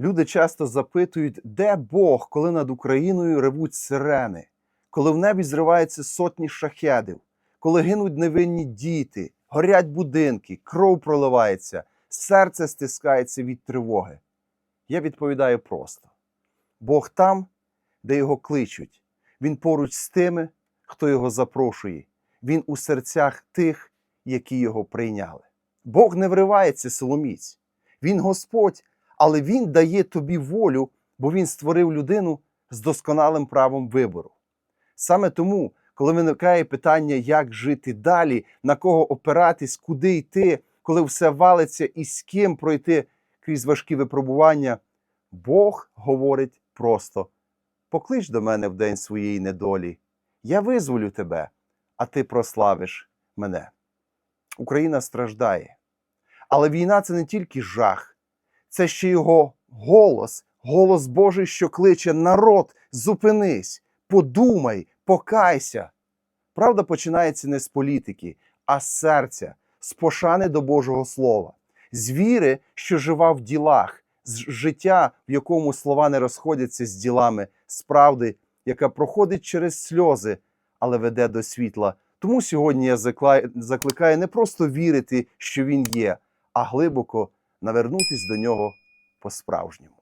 Люди часто запитують, де Бог, коли над Україною ревуть сирени, коли в небі зриваються сотні шахедів, коли гинуть невинні діти, горять будинки, кров проливається, серце стискається від тривоги. Я відповідаю просто: Бог там, де його кличуть, Він поруч з тими, хто його запрошує, Він у серцях тих, які його прийняли. Бог не вривається силоміць, Він Господь, але Він дає тобі волю, бо Він створив людину з досконалим правом вибору. Саме тому, коли виникає питання, як жити далі, на кого опиратись, куди йти, коли все валиться і з ким пройти крізь важкі випробування, Бог говорить просто: поклич до мене в день своєї недолі, я визволю тебе, а ти прославиш мене. Україна страждає. Але війна це не тільки жах, це ще його голос, голос Божий, що кличе народ, зупинись, подумай, покайся. Правда починається не з політики, а з серця, з пошани до Божого Слова, з віри, що жива в ділах, з життя, в якому слова не розходяться з ділами, з правди, яка проходить через сльози, але веде до світла. Тому сьогодні я закликаю не просто вірити, що він є, а глибоко навернутись до нього по-справжньому.